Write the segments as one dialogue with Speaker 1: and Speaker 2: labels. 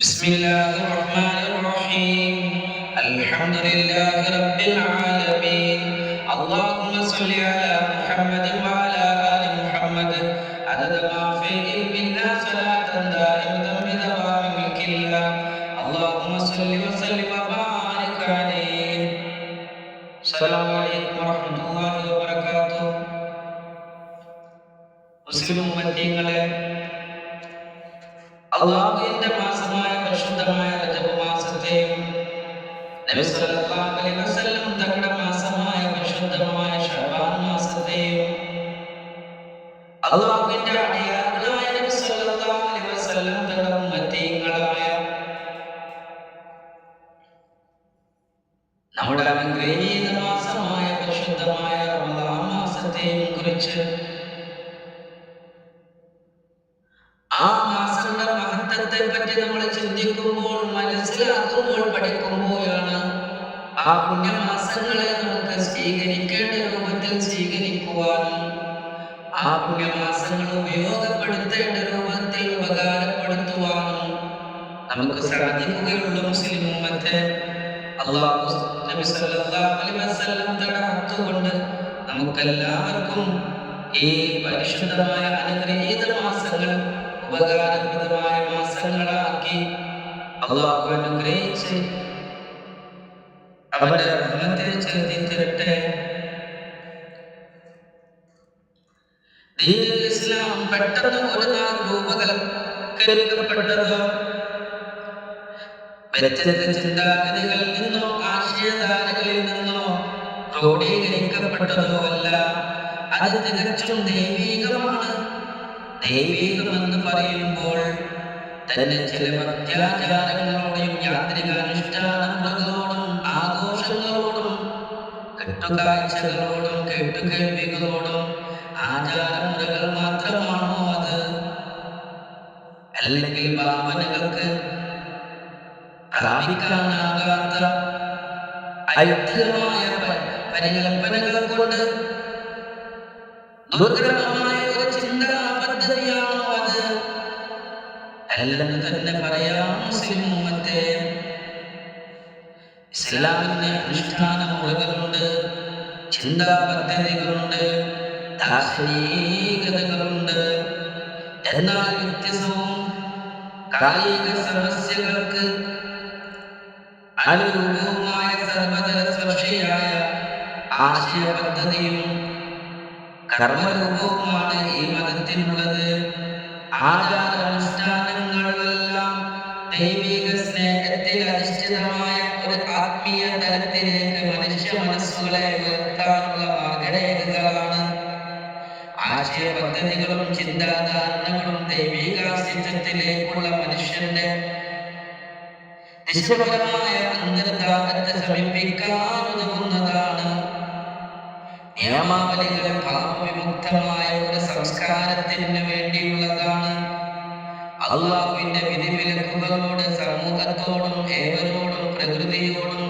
Speaker 1: بسم الله الرحمن الرحيم الحمد لله رب العالمين اللهم صل على محمد وعلى آل محمد عدد ما في علم الله صلاة دائمة بدوام ملك الله اللهم صل وسلم وبارك عليه السلام عليكم ورحمة الله وبركاته മുസ്ലിം ഉമ്മത്തിങ്ങളെ അള്ളാഹുവിന്റെ മാസമായ പരിശുദ്ധമായ റജബ് മാസത്തെ തങ്ങളുടെ മാസമായ പരിശുദ്ധമായ ശഅബാൻ മാസത്തെയും അള്ളാഹുവിന്റെ അടിയാറായ മനസ്സിലാക്കുമ്പോൾ പഠിക്കുമ്പോഴാണ് ആ പുണ്യമാസങ്ങളെ നമുക്ക് സ്വീകരിക്കേണ്ട രൂപത്തിൽ സ്വീകരിക്കുവാനും ആ പുണ്യമാസങ്ങൾ ഉപയോഗപ്പെടുത്തേണ്ട രൂപത്തിൽ ഉപകാരപ്പെടുത്തുവാനും നമുക്ക് സാധിക്കുകയുള്ളൂ മുസ്ലിം ഉമ്മത്തെ. അള്ളാഹു നബി സല്ലല്ലാഹു അലൈഹി വസല്ലം തടത്തുകൊണ്ട് നമുക്കെല്ലാവർക്കും ഈ പരിശുദ്ധമായ അനുഗ്രഹീത മാസങ്ങൾ ഉപകാരപ്രദമായ മാസങ്ങളാക്കി അള്ളാഹു അനുഗ്രഹിച്ച് അവന്റെ റഹ്മത്തിൽ ചെലുത്തി തരട്ടെ ഇസ്ലാം പെട്ടെന്ന് ഒരു നാൾ രൂപകൽക്കരിക്കപ്പെട്ടതോ വ്യത്യസ്ത ചിന്താഗതികളിൽ നിന്നോ ആശയധാരകളിൽ നിന്നോ ക്രോഡീകരിക്കപ്പെട്ടതോ അല്ല അത് തികച്ചും ദൈവീകമാണ്. ദൈവീകമെന്ന് പറയുമ്പോൾ പ്രത്യാചാരങ്ങളോടും യാന്ത്രിക ആഘോഷങ്ങളോടും കെട്ടുകാഴ്ചകളോടും കെട്ടുകേൾവികളോടും ആചാരമുറകൾ മാത്രമാണോ അത്? അല്ലെങ്കിൽ ഭാവനകൾക്ക് പ്രാപിക്കാനാകാത്ത പ- പരികൽപ്പനകൾ കൊണ്ട് ദുർഗ്രഹമായ ഒരു ചിന്താ പദ്ധതിയാണോ അല്ലെന്ന് തന്നെ പറയാം മുസ്ലിം ഉമ്മത്തെ. ഇസ്ലാമിന്റെ അനുഷ്ഠാന മുറകളുണ്ട് ചിന്താ പദ്ധതികളുണ്ട് ദാർശനികതകളുണ്ട് എന്നാൽ വ്യത്യസ്തവും കായിക സമസ്യകൾക്ക് അനുരൂപവുമായ സർവതല ആശയ പദ്ധതിയും കർമ്മരൂപവുമാണ് ഈ മതത്തിനുള്ളത്. ആചാരാനുഷ്ഠാനങ്ങളെല്ലാം ദൈവിക സ്നേഹത്തിൽ അധിഷ്ഠിതമായ ഒരു ആത്മീയ തലത്തിലേക്ക് മനുഷ്യ മനസ്സുകളെ ഉയർത്താനുള്ള ആഗ്രഹങ്ങളാണ്. ആശയ പദ്ധതികളും ചിന്താധാരണകളും ദൈവിക ദൈവികാസ്തിത്വത്തിലേക്കുള്ള മനുഷ്യന്റെ ദിശപരമായ അന്തർധാരത്തെ സമീപിക്കാനുതകുന്നതാണ് നിയമാവലികളെ ഭാവവിമുക്തമായ ഒരു സംസ്കാരത്തിന് വേണ്ടിയുള്ളതാണ് അള്ളാഹുവിന്റെ വിധിവിലക്കുകളോട് സമൂഹത്തോടും ഏവരോടും പ്രകൃതിയോടും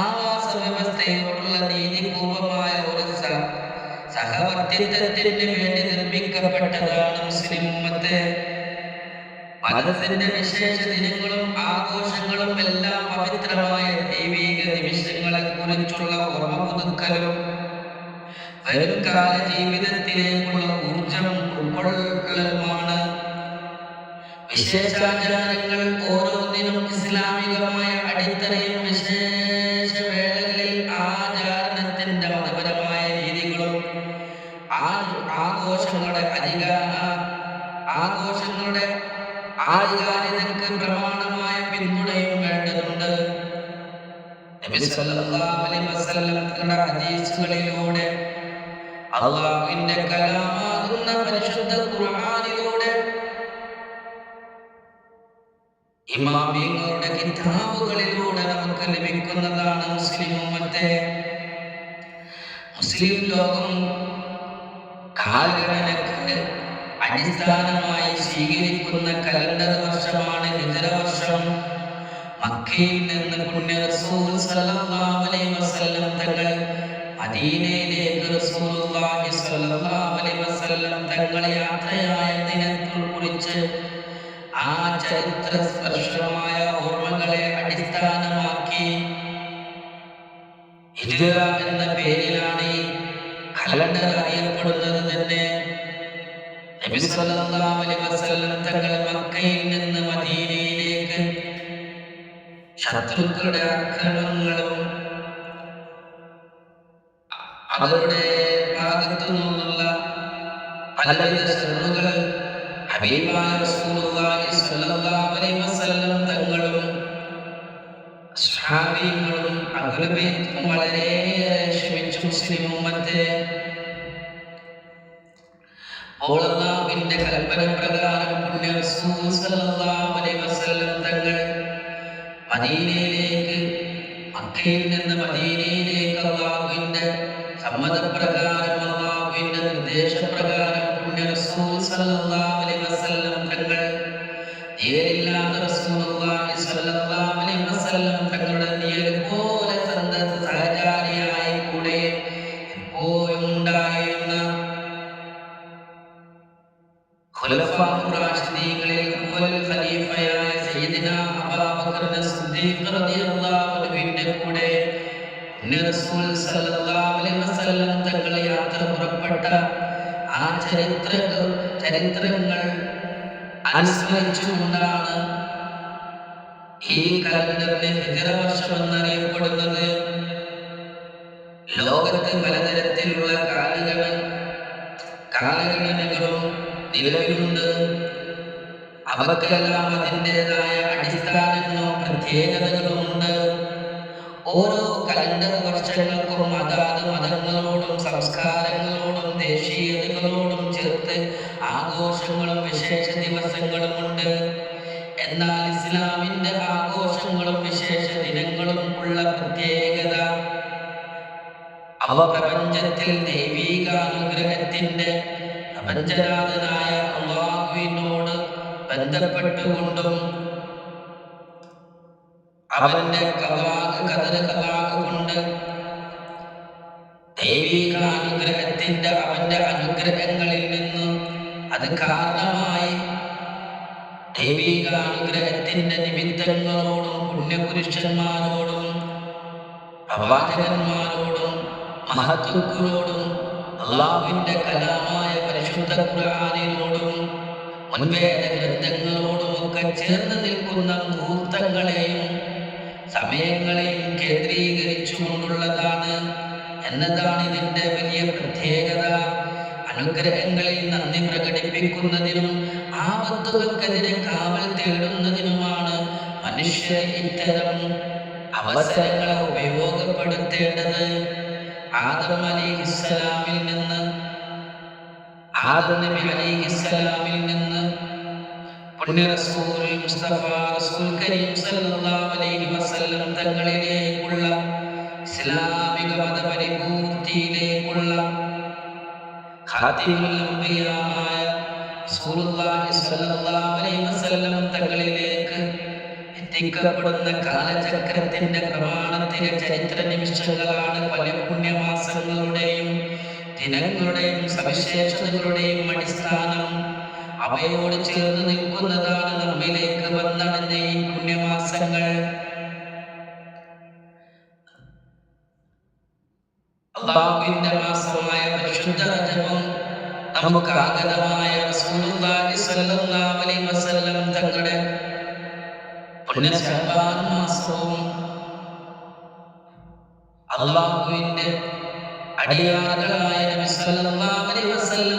Speaker 1: ആവാസ വ്യവസ്ഥയോടുള്ള നീതിപൂർവമായ ഒരു സഹവർത്തിത്വത്തിന് വേണ്ടി നിർമ്മിക്കപ്പെട്ടതാണ് മുസ്ലിം ഉമ്മത്ത്. മതത്തിന്റെ വിശേഷ ദിനങ്ങളും ആഘോഷങ്ങളും എല്ലാം പവിത്രമായ ദൈവിക നിമിഷങ്ങളെ കുറിച്ചുള്ള ഓർമ്മ പുതുക്കലും വരും കാല ജീവിതത്തിലേക്കുള്ള ഊർജം ഉൾക്കൊള്ളലുമാണ് വിശേഷാചാരങ്ങൾ ഓരോന്നിനും ഇസ്ലാമികമായ അടിത്തറയും വിശേഷ വേളകളിൽ ആചാരണത്തിന്റെ മതപരമായ രീതികളും ആഘോഷങ്ങളുടെ അധിക ആഘോഷങ്ങളുടെ ആധികാരികതയ്ക്ക് പ്രമാണമായ പിന്തുണയും വേണ്ടതുണ്ട്. ഹദീസുകളിലൂടെ അള്ളാഹുവിന്റെ കലാമാകുന്ന പരിശുദ്ധ ഖുർആനിലൂടെ ഇമാമിങ്ങളുടെ കിതാബുകളിലൂടെ നമുക്ക് ലഭിക്കുന്നതാണ് മുസ്ലിം ഉമ്മത്തെ. മുസ്ലിം ലോകം കാലഘടനക്ക് അടിസ്ഥാനമായി സ്വീകരിക്കുന്ന കലണ്ടർ വർഷമാണ് ഹിജറ വർഷം മക്കയിൽ നിന്ന് പുണ്യ റസൂൽ സല്ലല്ലാഹു അലൈഹി വസല്ലം തങ്ങൾ മദീനയിലേക്ക് റസൂലുള്ളാഹി സല്ലല്ലാഹു അലൈഹി വസല്ലം തങ്ങൾ യാത്രയായ ദിനത്തിൽ കുറിച്ച് ആ ചരിത്ര സ്പർശമായ ഓർമ്മകളെ അടിസ്ഥാനമാക്കി ഹിജ്റ എന്ന പേരിലാണ് ഈ കലണ്ടർ അറിയപ്പെടുന്നത് തന്നെ. നബി സല്ലല്ലാഹു അലൈഹി വസല്ലം തങ്ങൾ മക്കയിൽ നിന്ന് മദീനയിലേക്ക് ശത്രുക്കളുടെ ആക്രമണങ്ങളും അവരുടെ ഭാഗത്തു നിന്നുള്ള പലവിധ ശ്രമങ്ങൾ തങ്ങളും സ്വഹാബികളും അഹ്ലുബൈത്തും വളരെ ക്ഷമിച്ചു മുസ്ലിം ഉമ്മത്തെ അല്ലാഹുവിന്റെ കൽപ്പന പ്രകാരം പുണ്യ റസൂൽ സല്ലല്ലാഹു അലൈഹി വസല്ലം തങ്ങൾ മദീനയിലേക്ക് മക്കയിൽ നിന്ന് മദീനയിലേക്ക് തങ്ങൾ യാത്ര ആ ചരിത്ര ചരിത്രങ്ങൾ അനുസ്മരിച്ചുകൊണ്ടാണ് ഈ കലണ്ടറിന് ഹിജറ വർഷം എന്നറിയപ്പെടുന്നത് ലോകത്ത് പലതരത്തിലുള്ള കാലഗണ കാലഗണനകളും നിലവിലുണ്ട്. അവക്കെല്ലാം അതിന്റെതായ അടിസ്ഥാനങ്ങളും പ്രത്യേകതകളും ഉണ്ട് ഓരോ കലണ്ടർ വർഷങ്ങൾക്കും അതാത് മതങ്ങളോടും സംസ്കാരങ്ങളോടും ദേശീയതകളോടും ചേർത്ത് ആഘോഷങ്ങളും വിശേഷ ദിവസങ്ങളും ഉണ്ട് എന്നാൽ ഇസ്ലാമിന്റെ ആഘോഷങ്ങളും വിശേഷ ദിനങ്ങളും ഉള്ള പ്രത്യേകത അവ പ്രപഞ്ചത്തിൽ ദൈവീക അനുഗ്രഹത്തിന്റെ പ്രപഞ്ചനാഥനായ അള്ളാഹുവിനോട് ബന്ധപ്പെട്ടുകൊണ്ടും അവന്റെ കൊണ്ട് ദൈവികാനുഗ്രഹത്തിന്റെ അവന്റെ അനുഗ്രഹങ്ങളിൽ നിന്ന് അത് കാരണമായി ദൈവികാനുഗ്രഹത്തിന്റെ നിമിത്തങ്ങളോടും പുണ്യപുരുഷന്മാരോടും പ്രവാചകന്മാരോടും മഹത്തുക്കളോടും അള്ളാഹുവിന്റെ കലാമായ പരിശുദ്ധ ഖുർആനിനോടും മുൻവേദ ഗ്രന്ഥങ്ങളോടും ഒക്കെ ചേർന്ന് നിൽക്കുന്ന മുഹൂർത്തങ്ങളെയും സമയങ്ങളെയും കേന്ദ്രീകരിച്ചുകൊണ്ടുള്ളതാണ് എന്നതാണ് ഇതിന്റെ വലിയ പ്രത്യേകത. അനുഗ്രഹങ്ങളിൽ നന്ദി പ്രകടിപ്പിക്കുന്നതിനും ആപത്തുകൾക്കെതിരെ കാവൽ തേടുന്നതിനുമാണ് മനുഷ്യർ ഇത്തരം അവസരങ്ങളെ ഉപയോഗപ്പെടുത്തേണ്ടത്. ആദം അലിഹിസ്സലാമിൽ നിന്ന് ആദം നബി അലിഹിസ്സലാമിൽ നിന്ന് റസൂൽ കരീം സല്ലല്ലാഹു അലൈഹി വസല്ലം ഇസ്ലാമിക മതപരിപൂർത്തിയിലേക്കുള്ള അലൈഹി വസല്ലം തങ്ങളിലേക്ക് എത്തിക്കപ്പെടുന്ന കാലചക്രത്തിന്റെ പ്രമാണത്തിലെ ചരിത്ര നിമിഷങ്ങളാണ് പല പുണ്യമാസങ്ങളുടെയും ദിനങ്ങളുടെയും സവിശേഷതകളുടെയും അടിസ്ഥാനം. അവയോട് ചേർന്ന് നിൽക്കുന്നതാണ് നമ്മിലേക്ക് വന്നടഞ്ഞ ഈ പുണ്യമാസങ്ങൾ. അള്ളാഹുവിന്റെ മാസമായ പരിശുദ്ധ രജവും നമുക്ക് ആഗതമായ തങ്ങളുടെ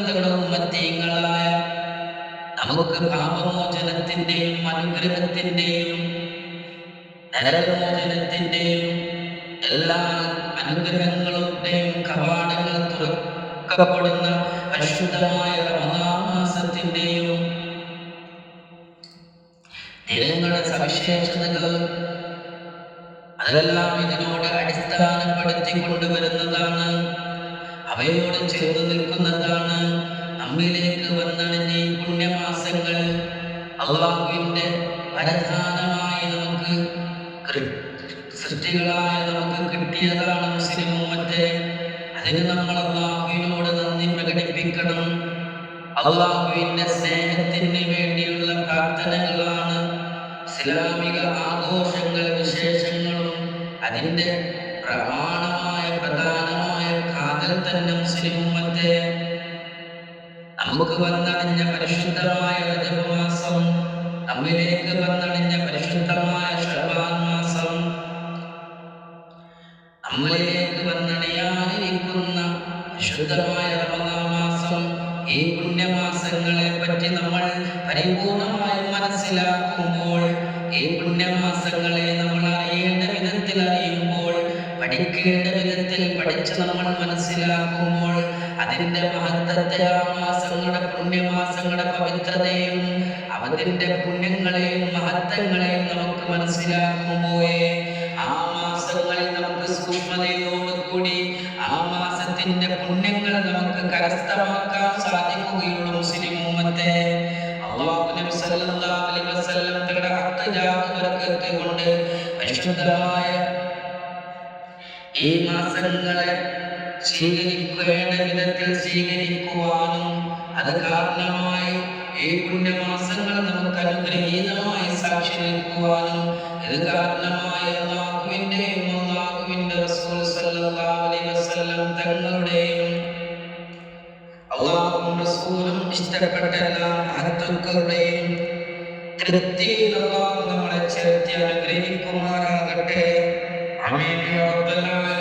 Speaker 1: തങ്ങളുടെ ഉമ്മത്തീങ്ങളായ നമുക്ക് പാപമോചനത്തിന്റെയും അനുഗ്രഹത്തിന്റെയും നരകമോചനത്തിന്റെയും എല്ലാ അനുഗ്രഹങ്ങളുടെയും കവാടങ്ങൾ തുറക്കപ്പെടുന്ന അശുദ്ധമായ റമദാൻ സവിശേഷതകൾ അതെല്ലാം ഇതിനോട് അടിസ്ഥാനപ്പെടുത്തി കൊണ്ടുവരുന്നതാണ് അവയോട് ചേർന്ന് നിൽക്കുന്നതാണ്. നമ്മിലേക്ക് വന്നണിഞ്ഞ പുണ്യമാസങ്ങൾ അള്ളാഹുവിന്റെ വരദാനമായി നമുക്ക് സൃഷ്ടികളായ നമുക്ക് കിട്ടിയതാണ് മുസ്ലിം ഉമ്മത്തെ. അതിന് നമ്മൾ അള്ളാഹുവിനോട് നന്ദി പ്രകടിപ്പിക്കണം. അള്ളാഹുവിന്റെ സ്നേഹത്തിന് വേണ്ടിയുള്ള പ്രാർത്ഥനകളാണ് ഇസ്ലാമിക ആഘോഷങ്ങൾ വിശേഷങ്ങളും അതിന്റെ പ്രമാണമായ പ്രധാനമായ കാതൽ തന്നെ മുസ്ലിം ഉമ്മത്തെ. നമുക്ക് വന്നണിഞ്ഞ പരിശുദ്ധമായ രജമാസം മാസം നമ്മിലേക്ക് വന്നണിഞ്ഞ പരിശുദ്ധമായ ഷബാൻ മാസം നമ്മളിലേക്ക് വന്നണിയാനിരിക്കുന്ന വിശുദ്ധമായ പുണ്യമാസങ്ങളെ നമ്മൾ അറിയേണ്ട വിധത്തിൽ അറിയുമ്പോൾ പഠിക്കേണ്ട വിധത്തിൽ പഠിച്ച് നമ്മൾ മനസ്സിലാക്കുമ്പോൾ അതിന്റെ മഹത്വത്തെ ആ മാസങ്ങളുടെ പുണ്യമാസങ്ങളുടെ പവിത്രതയും അവതിന്റെ പുണ്യങ്ങളെയും മഹത്വങ്ങളെയും നമുക്ക് മനസ്സിലാക്കുമ്പോഴേ ആ മാസങ്ങളിൽ നമുക്ക് സൂക്ഷ്മതയോടുകൂടി ആ മാസത്തിന്റെ പുണ്യങ്ങൾ പരിശുദ്ധമായ ഈ മാസങ്ങളെ സ്വീകരിക്കേണ്ട വിധത്തിൽ സ്വീകരിക്കുവാനും അത് കാരണമായി ഈ പുണ്യമാസങ്ങൾ നമുക്ക് അനുഗ്രഹീതമായി സാക്ഷി നിൽക്കുവാനും ഇത് കാരണമായി ഇഷ്ടപ്പെട്ടെല്ലാം അള്ളാഹുവിന്റെ റസൂൽ നമ്മളെ ചേർത്തി അനുഗ്രഹിക്കുമാറാകട്ടെ. Señor, de la vida.